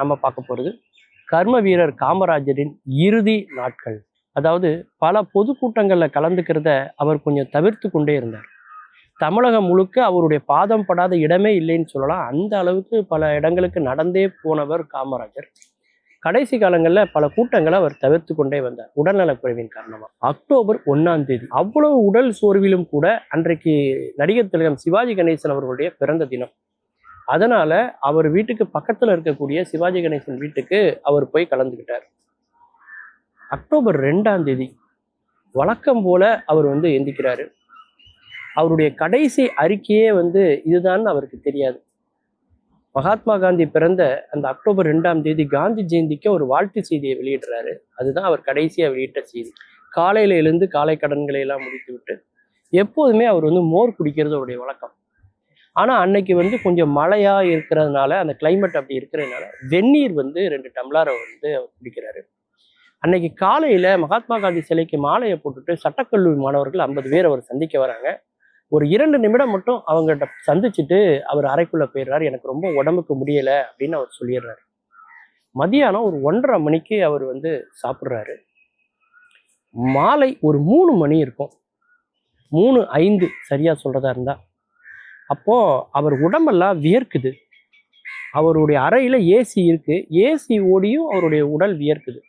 நம்ம பார்க்க போகிறது கர்ம வீரர் காமராஜரின் இறுதி நாட்கள். அதாவது பல பொதுக்கூட்டங்களில் கலந்துக்கிறத அவர் கொஞ்சம் தவிர்த்து கொண்டே இருந்தார். தமிழகம் முழுக்க அவருடைய பாதம் படாத இடமே இல்லைன்னு சொல்லலாம். அந்த அளவுக்கு பல இடங்களுக்கு நடந்தே போனவர் காமராஜர். கடைசி காலங்களில் பல கூட்டங்களை அவர் தவிர்த்து கொண்டே வந்தார் உடல்நலக்குறைவின் காரணமாக அக்டோபர் ஒன்றாம் தேதி அவ்வளவு உடல் சோர்விலும் கூட அன்றைக்கு நடிகர் திலகம் சிவாஜி கணேசன் அவர்களுடைய பிறந்த தினம். அதனால அவர் வீட்டுக்கு பக்கத்துல இருக்கக்கூடிய சிவாஜி கணேசன் வீட்டுக்கு அவர் போய் கலந்துக்கிட்டார். அக்டோபர் ரெண்டாம் தேதி வழக்கம் போல அவர் வந்து எந்திக்கிறாரு. அவருடைய கடைசி அறிக்கையே வந்து இதுதான் அவருக்கு தெரியாது. மகாத்மா காந்தி பிறந்த அந்த அக்டோபர் ரெண்டாம் தேதி காந்தி ஜெயந்திக்கு ஒரு வாழ்த்து செய்தியை வெளியிடுறாரு. அதுதான் அவர் கடைசியாக வெளியிட்ட செய்தி. காலையில எழுந்து காலை கடன்களை எல்லாம் முடித்து விட்டு எப்போதுமே அவர் வந்து மோர் குடிக்கிறது அவருடைய வழக்கம். ஆனால் அன்னைக்கு வந்து கொஞ்சம் மழையாக இருக்கிறதுனால அந்த கிளைமேட் அப்படி இருக்கிறதுனால வெந்நீர் வந்து ரெண்டு டம்ளரை வந்து அவர் குடிக்கிறாரு. அன்னைக்கு காலையில் மகாத்மா காந்தி சிலைக்கு மாலையை போட்டுட்டு சட்டக்கல்லூரி மாணவர்கள் ஐம்பது பேர் அவர் சந்திக்க வராங்க. ஒரு இரண்டு நிமிடம் மட்டும் அவங்ககிட்ட சந்திச்சுட்டு அவர் அறைக்குள்ளே போயிடுறாரு. எனக்கு ரொம்ப உடம்புக்கு முடியலை அப்படின்னு அவர் சொல்லிடுறாரு. மதியானம் ஒரு ஒன்றரை மணிக்கு அவர் வந்து சாப்பிட்றாரு. மாலை ஒரு மூணு மணி இருக்கும். மூணு ஐந்து சரியாக சொல்கிறதா இருந்தால் அப்போது அவர் உடம்பெல்லாம் வியர்க்குது. அவருடைய அறையில் ஏசி இருக்குது ஏசி ஓடியும் அவருடைய உடல் வியர்க்குது.